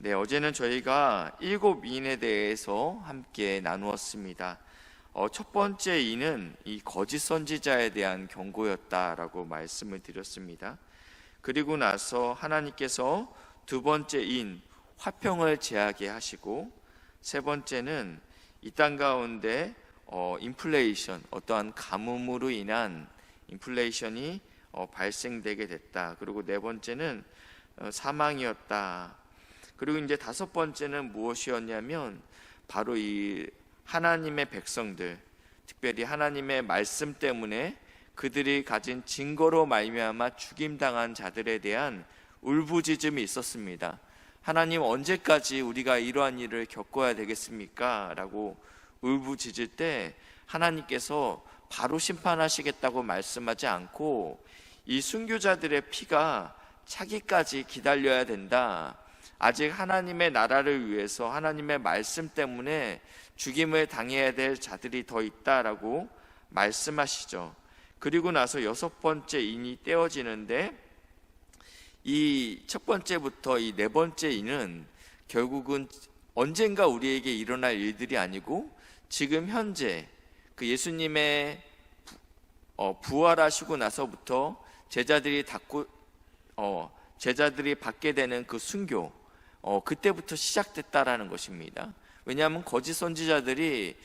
네, 어제는 저희가 일곱 인에 대해서 함께 나누었습니다. 어, 첫 번째 인은 이 거짓 선지자에 대한 경고였다라고 말씀을 드렸습니다. 그리고 나서 하나님께서 두 번째 인 화평을 제하게 하시고 세 번째는 이 땅 가운데 어, 인플레이션 어떠한 가뭄으로 인한 인플레이션이 어, 발생되게 됐다. 그리고 네 번째는 어, 사망이었다. 그리고 이제 다섯 번째는 무엇이었냐면 바로 이 하나님의 백성들, 특별히 하나님의 말씀 때문에 그들이 가진 증거로 말미암아 죽임 당한 자들에 대한 울부짖음이 있었습니다. 하나님 언제까지 우리가 이러한 일을 겪어야 되겠습니까? 라고 울부짖을 때 하나님께서 바로 심판하시겠다고 말씀하지 않고 이 순교자들의 피가 차기까지 기다려야 된다. 아직 하나님의 나라를 위해서 하나님의 말씀 때문에 죽임을 당해야 될 자들이 더 있다라고 말씀하시죠. 그리고 나서 여섯 번째 인이 떼어지는데 이 첫 번째부터 이 네 번째 인은 결국은 언젠가 우리에게 일어날 일들이 아니고 지금 현재 그 예수님의 부, 어, 부활하시고 나서부터 제자들이 닫고 어, 제자들이 받게 되는 그 순교 어, 그때부터 시작됐다라는 것입니다. 왜냐하면 거짓 선지자들이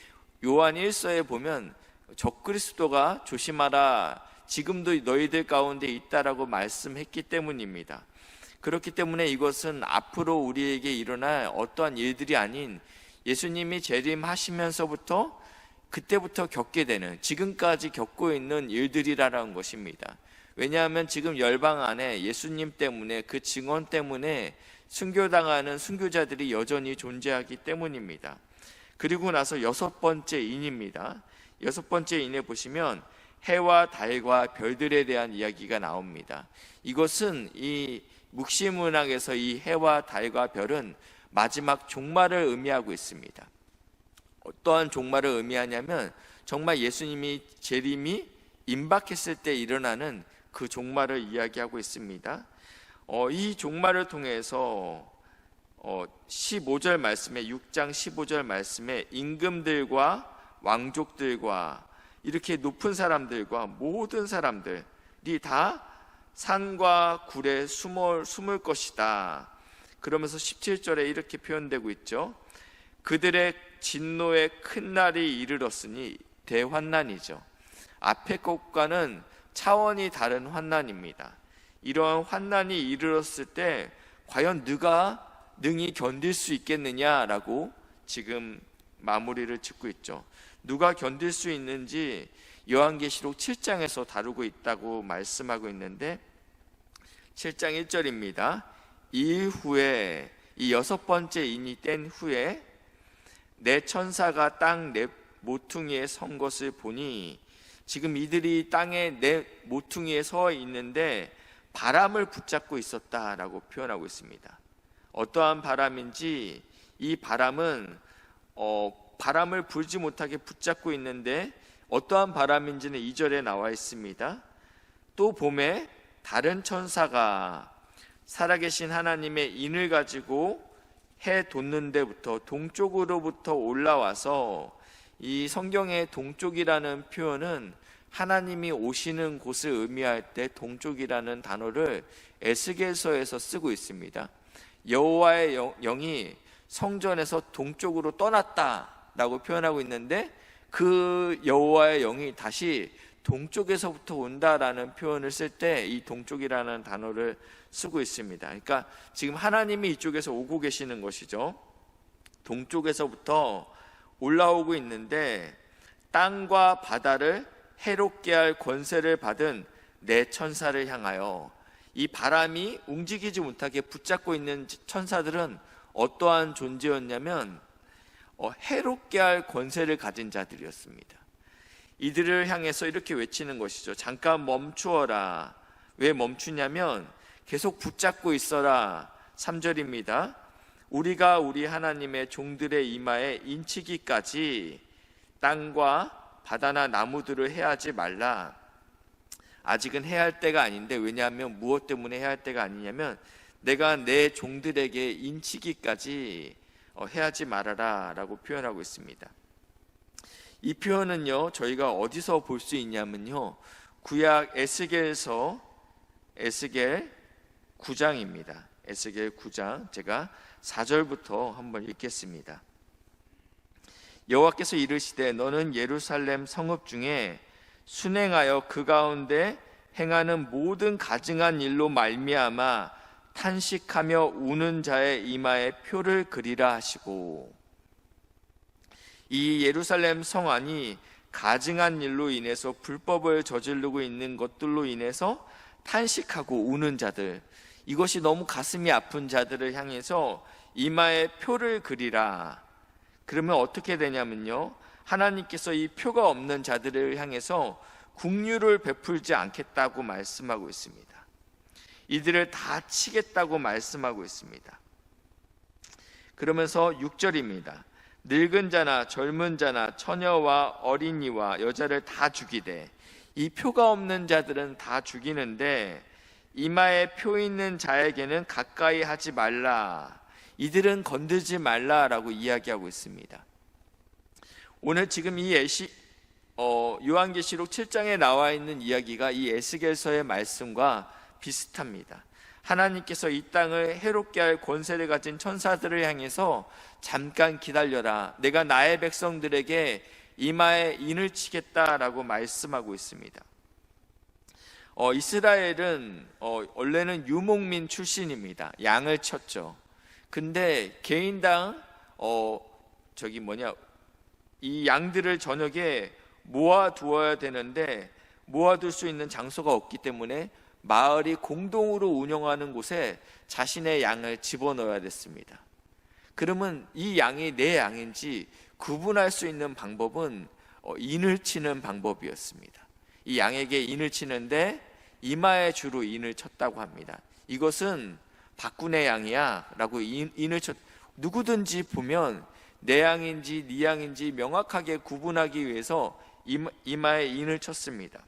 요한 1서에 보면 적그리스도가 조심하라 지금도 너희들 가운데 있다라고 말씀했기 때문입니다. 그렇기 때문에 이것은 앞으로 우리에게 일어날 어떠한 일들이 아닌 예수님이 재림하시면서부터 그때부터 겪게 되는 지금까지 겪고 있는 일들이라는 것입니다. 왜냐하면 지금 열방 안에 예수님 때문에 그 증언 때문에 순교당하는 순교자들이 여전히 존재하기 때문입니다. 그리고 나서 여섯 번째 인입니다. 여섯 번째 인에 보시면 해와 달과 별들에 대한 이야기가 나옵니다. 이것은 이 묵시 문학에서 이 해와 달과 별은 마지막 종말을 의미하고 있습니다. 어떠한 종말을 의미하냐면 정말 예수님이 재림이 임박했을 때 일어나는 그 종말을 이야기하고 있습니다. 어, 이 종말을 통해서 어, 15절 말씀에 6장 15절 말씀에 임금들과 왕족들과 이렇게 높은 사람들과 모든 사람들이 다 산과 굴에 숨을, 숨을 것이다. 그러면서 17절에 이렇게 표현되고 있죠. 그들의 진노의 큰 날이 이르렀으니 대환난이죠. 앞의 것과는 차원이 다른 환난입니다. 이러한 환난이 이르렀을 때 과연 누가 능히 견딜 수 있겠느냐라고 지금 마무리를 짓고 있죠. 누가 견딜 수 있는지 요한계시록 7장에서 다루고 있다고 말씀하고 있는데 7장 1절입니다. 이후에 이 여섯 번째 인이 뗀 후에 내 천사가 땅 내 모퉁이에 선 것을 보니 지금 이들이 땅에 내 모퉁이에 서 있는데 바람을 붙잡고 있었다라고 표현하고 있습니다. 어떠한 바람인지 이 바람은 어, 바람을 불지 못하게 붙잡고 있는데 어떠한 바람인지는 2절에 나와 있습니다. 또 봄에 다른 천사가 살아계신 하나님의 인을 가지고 해 돋는 데부터 동쪽으로부터 올라와서 이 성경의 동쪽이라는 표현은 하나님이 오시는 곳을 의미할 때 동쪽이라는 단어를 에스겔서에서 쓰고 있습니다. 여호와의 영이 성전에서 동쪽으로 떠났다라고 표현하고 있는데 그 여호와의 영이 다시 동쪽에서부터 온다라는 표현을 쓸 때 이 동쪽이라는 단어를 쓰고 있습니다. 그러니까 지금 하나님이 이쪽에서 오고 계시는 것이죠. 동쪽에서부터 올라오고 있는데 땅과 바다를 해롭게 할 권세를 받은 내 천사를 향하여 이 바람이 움직이지 못하게 붙잡고 있는 천사들은 어떠한 존재였냐면 어, 해롭게 할 권세를 가진 자들이었습니다. 이들을 향해서 이렇게 외치는 것이죠. 잠깐 멈추어라. 왜 멈추냐면 계속 붙잡고 있어라. 3절입니다. 우리가 우리 하나님의 종들의 이마에 인치기까지 땅과 바다나 나무들을 해하지 말라. 아직은 해야 할 때가 아닌데 왜냐하면 무엇 때문에 해야 할 때가 아니냐면 내가 내 종들에게 인치기까지 어, 해하지 말아라라고 표현하고 있습니다. 이 표현은요 저희가 어디서 볼 수 있냐면요 구약 에스겔서 에스겔 9장입니다. 에스겔 9장 제가 4절부터 한번 읽겠습니다. 여호와께서 이르시되 너는 예루살렘 성읍 중에 순행하여 그 가운데 행하는 모든 가증한 일로 말미암아 탄식하며 우는 자의 이마에 표를 그리라 하시고 이 예루살렘 성 안이 가증한 일로 인해서 불법을 저지르고 있는 것들로 인해서 탄식하고 우는 자들 이것이 너무 가슴이 아픈 자들을 향해서 이마에 표를 그리라. 그러면 어떻게 되냐면요. 하나님께서 이 표가 없는 자들을 향해서 국류를 베풀지 않겠다고 말씀하고 있습니다. 이들을 다 치겠다고 말씀하고 있습니다. 그러면서 6절입니다. 늙은 자나 젊은 자나 처녀와 어린이와 여자를 다 죽이되 이 표가 없는 자들은 다 죽이는데 이마에 표 있는 자에게는 가까이 하지 말라. 이들은 건들지 말라라고 이야기하고 있습니다. 오늘 지금 이 에시 어, 요한계시록 7장에 나와 있는 이야기가 이 에스겔서의 말씀과 비슷합니다. 하나님께서 이 땅을 해롭게 할 권세를 가진 천사들을 향해서 잠깐 기다려라. 내가 나의 백성들에게 이마에 인을 치겠다라고 말씀하고 있습니다. 어, 이스라엘은 어, 원래는 유목민 출신입니다. 양을 쳤죠. 근데 개인당 어, 저기 뭐냐 이 양들을 저녁에 모아 두어야 되는데 모아둘 수 있는 장소가 없기 때문에 마을이 공동으로 운영하는 곳에 자신의 양을 집어넣어야 됐습니다. 그러면 이 양이 내 양인지 구분할 수 있는 방법은 어, 인을 치는 방법이었습니다. 이 양에게 인을 치는데 이마에 주로 인을 쳤다고 합니다. 이것은 박군의 양이야라고 인을 쳤. 누구든지 보면 내 양인지 네 양인지 명확하게 구분하기 위해서 이마에 인을 쳤습니다.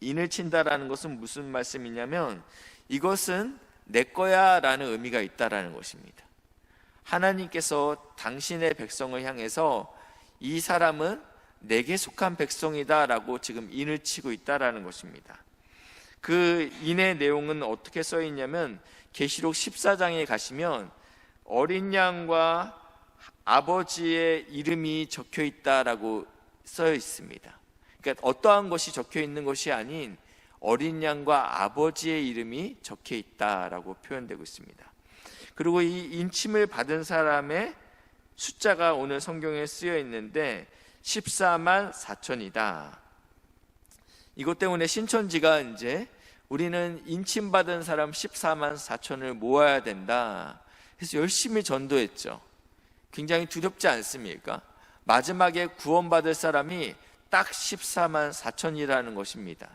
인을 친다라는 것은 무슨 말씀이냐면 이것은 내 거야라는 의미가 있다라는 것입니다. 하나님께서 당신의 백성을 향해서 이 사람은 내게 속한 백성이다라고 지금 인을 치고 있다라는 것입니다. 그 인의 내용은 어떻게 써 있냐면 계시록 14장에 가시면 어린 양과 아버지의 이름이 적혀 있다라고 써 있습니다. 그러니까 어떠한 것이 적혀 있는 것이 아닌 어린 양과 아버지의 이름이 적혀 있다라고 표현되고 있습니다. 그리고 이 인침을 받은 사람의 숫자가 오늘 성경에 쓰여 있는데 14만 4천이다. 이것 때문에 신천지가 이제 우리는 인침받은 사람 14만 4천을 모아야 된다. 그래서 열심히 전도했죠. 굉장히 두렵지 않습니까? 마지막에 구원받을 사람이 딱 14만 4천이라는 것입니다.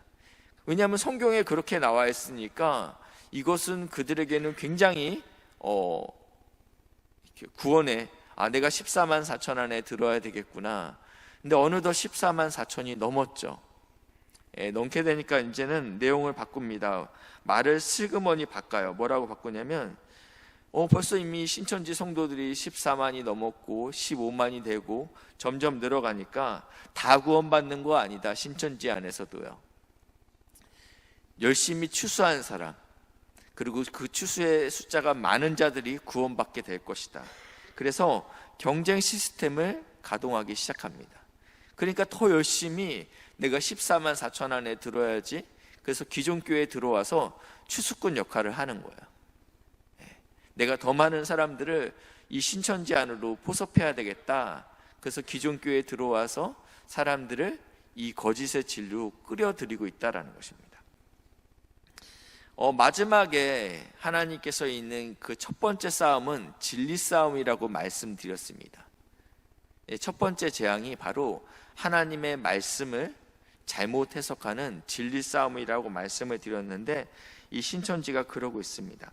왜냐하면 성경에 그렇게 나와 있으니까 이것은 그들에게는 굉장히 어, 구원에 아 내가 14만 4천 안에 들어야 되겠구나. 근데 어느덧 14만 4천이 넘었죠. 예, 넘게 되니까 이제는 내용을 바꿉니다. 말을 슬그머니 바꿔요. 뭐라고 바꾸냐면 어, 벌써 이미 신천지 성도들이 14만이 넘었고 15만이 되고 점점 늘어가니까 다 구원받는 거 아니다. 신천지 안에서도요. 열심히 추수한 사람 그리고 그 추수의 숫자가 많은 자들이 구원받게 될 것이다. 그래서 경쟁 시스템을 가동하기 시작합니다. 그러니까 더 열심히 내가 14만 4천 안에 들어야지. 그래서 기존 교회에 들어와서 추수꾼 역할을 하는 거예요. 예. 내가 더 많은 사람들을 이 신천지 안으로 포섭해야 되겠다. 그래서 기존 교회에 들어와서 사람들을 이 거짓의 진로 끌어들이고 있다라는 것입니다. 어, 마지막에 하나님께서 있는 그 첫 번째 싸움은 진리 싸움이라고 말씀드렸습니다. 예, 첫 번째 재앙이 바로 하나님의 말씀을 잘못 해석하는 진리 싸움이라고 말씀을 드렸는데 이 신천지가 그러고 있습니다.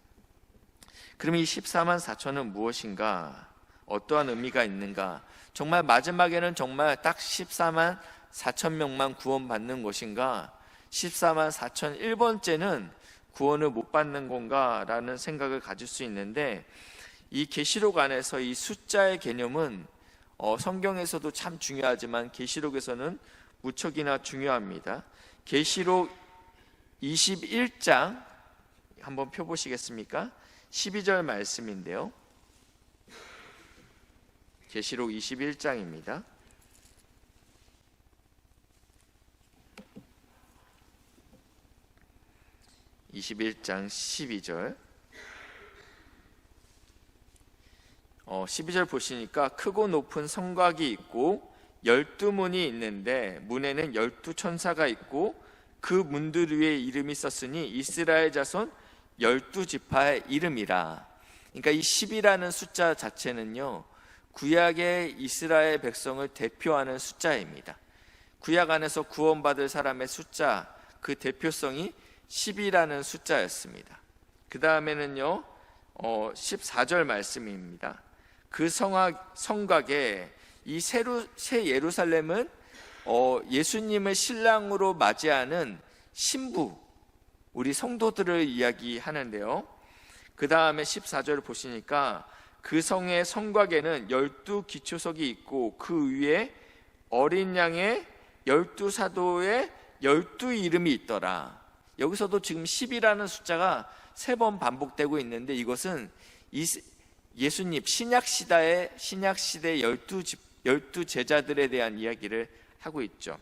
그럼 이 14만 4천은 무엇인가? 어떠한 의미가 있는가? 정말 마지막에는 정말 딱 14만 4천 명만 구원받는 것인가? 14만 4천 1번째는 구원을 못 받는 건가 라는 생각을 가질 수 있는데 이 계시록 안에서 이 숫자의 개념은 어, 성경에서도 참 중요하지만 계시록에서는 무척이나 중요합니다. 계시록 21장 한번 펴 보시겠습니까? 12절 말씀인데요. 계시록 21장입니다. (21장 12절) 어, 12절 보시니까 크고 높은 성곽이 있고 열두 문이 있는데 문에는 열두 천사가 있고 그 문들 위에 이름이 썼으니 이스라엘 자손 열두 지파의 이름이라. 그러니까 이 10이라는 숫자 자체는요. 구약의 이스라엘 백성을 대표하는 숫자입니다. 구약 안에서 구원받을 사람의 숫자 그 대표성이 10이라는 숫자였습니다. 그 다음에는요. 어, 14절 말씀입니다. 그 성악, 성곽에 이 새로, 새 예루살렘은 어, 예수님을 신랑으로 맞이하는 신부, 우리 성도들을 이야기하는데요. 그 다음에 14절 보시니까 그 성의 성곽에는 열두 기초석이 있고 그 위에 어린 양의 열두 사도의 열두 이름이 있더라. 여기서도 지금 10이라는 숫자가 세 번 반복되고 있는데 이것은 예수님 신약 시대의 신약 시대 열두 열두 제자들에 대한 이야기를 하고 있죠.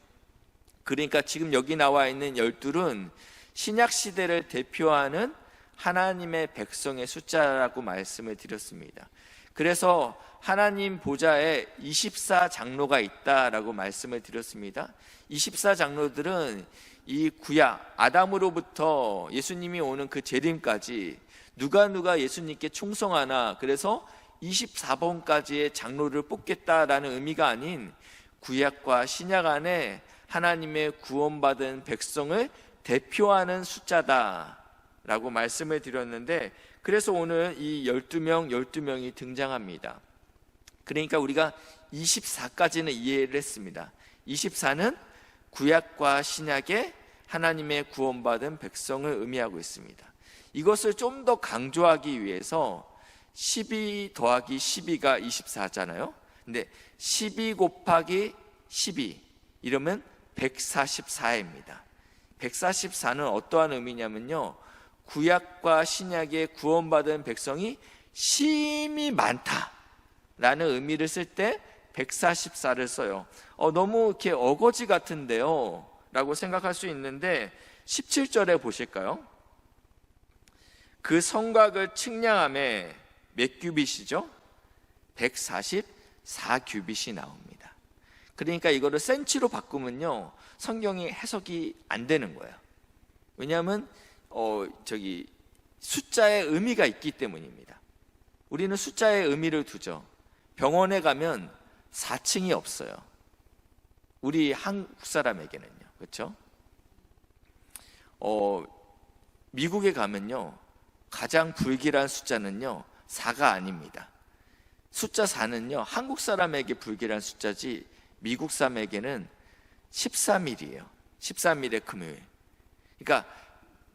그러니까 지금 여기 나와 있는 열둘은 신약 시대를 대표하는 하나님의 백성의 숫자라고 말씀을 드렸습니다. 그래서 하나님 보좌에 24 장로가 있다라고 말씀을 드렸습니다. 24 장로들은 이 구약 아담으로부터 예수님이 오는 그 재림까지 누가 누가 예수님께 충성하나 그래서 24번까지의 장로를 뽑겠다라는 의미가 아닌 구약과 신약 안에 하나님의 구원받은 백성을 대표하는 숫자다라고 말씀을 드렸는데 그래서 오늘 이 12명 12명이 등장합니다. 그러니까 우리가 24까지는 이해를 했습니다. 24는 구약과 신약의 하나님의 구원받은 백성을 의미하고 있습니다. 이것을 좀 더 강조하기 위해서 12 더하기 12가 24잖아요. 근데 12 곱하기 12 이러면 144입니다. 144는 어떠한 의미냐면요. 구약과 신약의 구원받은 백성이 심이 많다라는 의미를 쓸 때 144를 써요. 어, 너무 이렇게 어거지 같은데요. 라고 생각할 수 있는데 17절에 보실까요? 그 성곽을 측량함에 몇 규빗이죠? 144규빗이 나옵니다. 그러니까 이거를 센치로 바꾸면요. 성경이 해석이 안 되는 거예요. 왜냐하면 어 저기 숫자의 의미가 있기 때문입니다. 우리는 숫자의 의미를 두죠. 병원에 가면 4층이 없어요. 우리 한국 사람에게는요. 그렇죠? 어 미국에 가면요. 가장 불길한 숫자는요. 4가 아닙니다. 숫자 4는요. 한국 사람에게 불길한 숫자지 미국 사람에게는 13일이에요. 13일의 금요일. 그러니까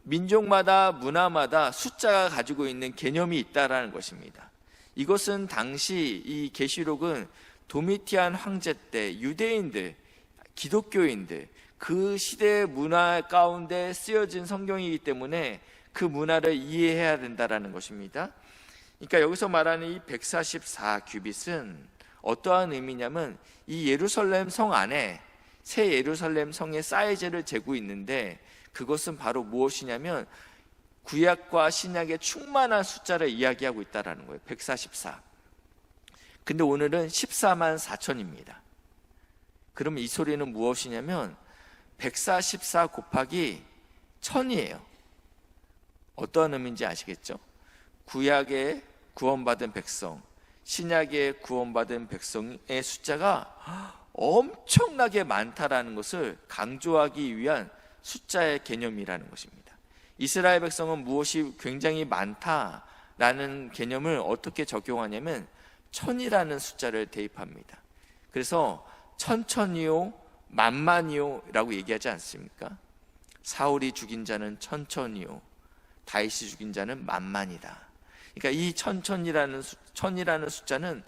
민족마다 문화마다 숫자가 가지고 있는 개념이 있다라는 것입니다. 이것은 당시 이 계시록은 도미티안 황제 때 유대인들, 기독교인들 그 시대의 문화 가운데 쓰여진 성경이기 때문에 그 문화를 이해해야 된다라는 것입니다. 그러니까 여기서 말하는 이 144 규빗은 어떠한 의미냐면 이 예루살렘 성 안에 새 예루살렘 성의 사이즈를 재고 있는데 그것은 바로 무엇이냐면 구약과 신약의 충만한 숫자를 이야기하고 있다라는 거예요. 144. 근데 오늘은 14만 4천입니다. 그러면 이 소리는 무엇이냐면 144 곱하기 1000이에요. 어떠한 의미인지 아시겠죠? 구약의 구원받은 백성, 신약의 구원받은 백성의 숫자가 엄청나게 많다라는 것을 강조하기 위한 숫자의 개념이라는 것입니다. 이스라엘 백성은 무엇이 굉장히 많다라는 개념을 어떻게 적용하냐면 천이라는 숫자를 대입합니다. 그래서 천천히요, 만만이요라고 얘기하지 않습니까? 사울이 죽인 자는 천천히요, 다윗이 죽인 자는 만만이다. 그러니까 이 천천이라는 수, 천이라는 숫자는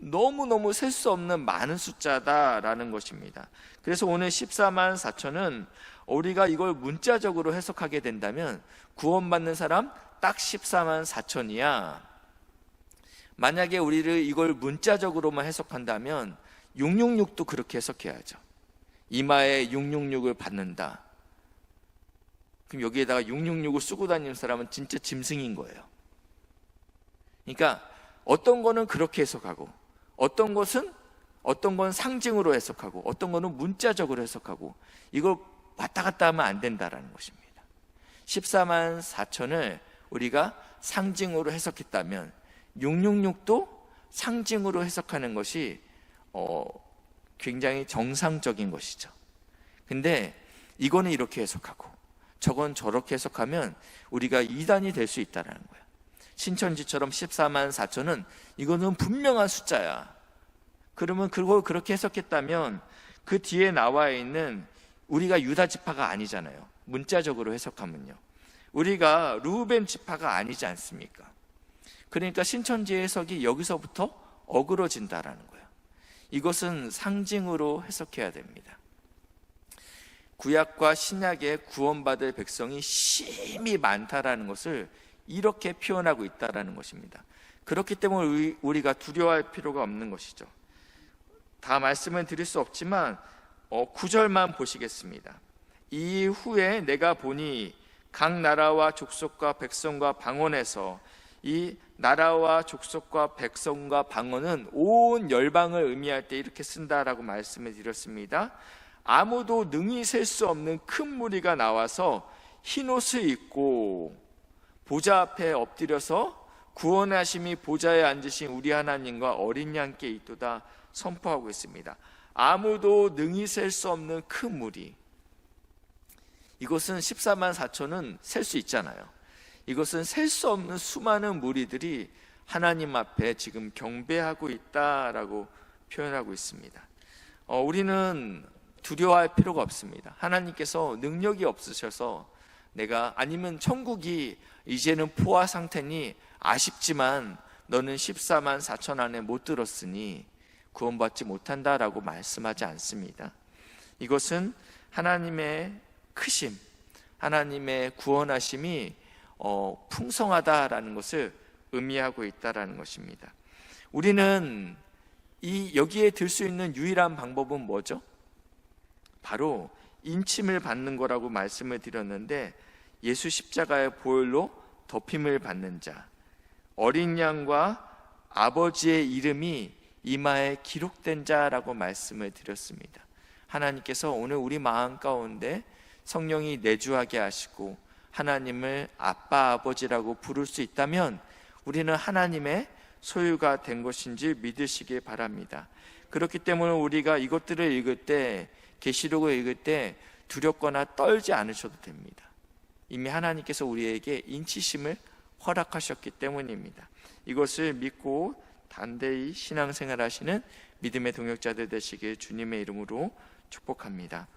너무 너무 셀 수 없는 많은 숫자다라는 것입니다. 그래서 오늘 14만 4천은 우리가 이걸 문자적으로 해석하게 된다면 구원받는 사람 딱 14만 4천이야. 만약에 우리를 이걸 문자적으로만 해석한다면 666도 그렇게 해석해야죠. 이마에 666을 받는다. 그럼 여기에다가 666을 쓰고 다니는 사람은 진짜 짐승인 거예요. 그러니까 어떤 거는 그렇게 해석하고 어떤 것은 어떤 건 상징으로 해석하고 어떤 거는 문자적으로 해석하고 이걸 왔다 갔다 하면 안 된다라는 것입니다. 14만 4천을 우리가 상징으로 해석했다면 666도 상징으로 해석하는 것이 어, 굉장히 정상적인 것이죠. 근데 이거는 이렇게 해석하고 저건 저렇게 해석하면 우리가 이단이 될 수 있다는 거야. 신천지처럼 14만 4천은 이거는 분명한 숫자야. 그러면 그걸 그렇게 해석했다면 그 뒤에 나와 있는 우리가 유다 지파가 아니잖아요. 문자적으로 해석하면요. 우리가 루벤 지파가 아니지 않습니까? 그러니까 신천지 해석이 여기서부터 어그러진다라는 거예요. 이것은 상징으로 해석해야 됩니다. 구약과 신약의 구원받을 백성이 심히 많다라는 것을 이렇게 표현하고 있다라는 것입니다. 그렇기 때문에 우리가 두려워할 필요가 없는 것이죠. 다 말씀을 드릴 수 없지만 어, 9절만 보시겠습니다. 이후에 내가 보니 각 나라와 족속과 백성과 방언에서 이 나라와 족속과 백성과 방언은 온 열방을 의미할 때 이렇게 쓴다라고 말씀을 드렸습니다. 아무도 능히 셀 수 없는 큰 무리가 나와서 흰 옷을 입고 보좌 앞에 엎드려서 구원하심이 보좌에 앉으신 우리 하나님과 어린 양께 있도다 선포하고 있습니다. 아무도 능히 셀 수 없는 큰 무리. 이것은 14만 4천은 셀 수 있잖아요. 이것은 셀 수 없는 수많은 무리들이 하나님 앞에 지금 경배하고 있다라고 표현하고 있습니다. 어, 우리는 두려워할 필요가 없습니다. 하나님께서 능력이 없으셔서 내가 아니면 천국이 이제는 포화 상태니 아쉽지만 너는 14만 4천 안에 못 들었으니 구원받지 못한다라고 말씀하지 않습니다. 이것은 하나님의 크심, 하나님의 구원하심이 어, 풍성하다라는 것을 의미하고 있다라는 것입니다. 우리는 이 여기에 들 수 있는 유일한 방법은 뭐죠? 바로 인침을 받는 거라고 말씀을 드렸는데 예수 십자가의 보혈로 덮임을 받는 자, 어린 양과 아버지의 이름이 이마에 기록된 자라고 말씀을 드렸습니다. 하나님께서 오늘 우리 마음 가운데 성령이 내주하게 하시고 하나님을 아빠 아버지라고 부를 수 있다면 우리는 하나님의 소유가 된 것인지 믿으시길 바랍니다. 그렇기 때문에 우리가 이것들을 읽을 때 계시록을 읽을 때 두렵거나 떨지 않으셔도 됩니다. 이미 하나님께서 우리에게 인치심을 허락하셨기 때문입니다. 이것을 믿고 단대히 신앙생활 하시는 믿음의 동역자들 되시길 주님의 이름으로 축복합니다.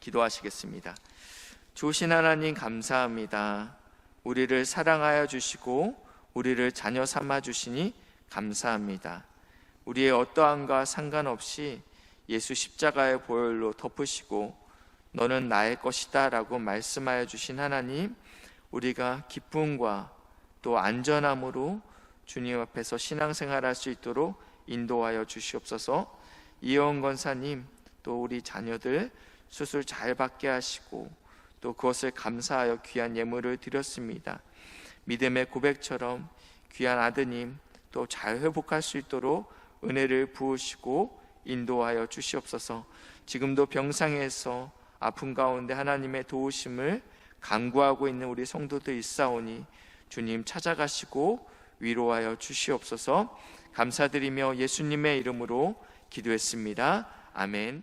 기도하시겠습니다. 좋으신 하나님 감사합니다. 우리를 사랑하여 주시고 우리를 자녀 삼아 주시니 감사합니다. 우리의 어떠함과 상관없이 예수 십자가의 보혈로 덮으시고 너는 나의 것이다 라고 말씀하여 주신 하나님 우리가 기쁨과 또 안전함으로 주님 앞에서 신앙생활할 수 있도록 인도하여 주시옵소서. 이영 권사님 또 우리 자녀들 수술 잘 받게 하시고 또 그것을 감사하여 귀한 예물을 드렸습니다. 믿음의 고백처럼 귀한 아드님 또 잘 회복할 수 있도록 은혜를 부으시고 인도하여 주시옵소서. 지금도 병상에서 아픔 가운데 하나님의 도우심을 간구하고 있는 우리 성도들 있사오니 주님 찾아가시고 위로하여 주시옵소서 감사드리며 예수님의 이름으로 기도했습니다. 아멘.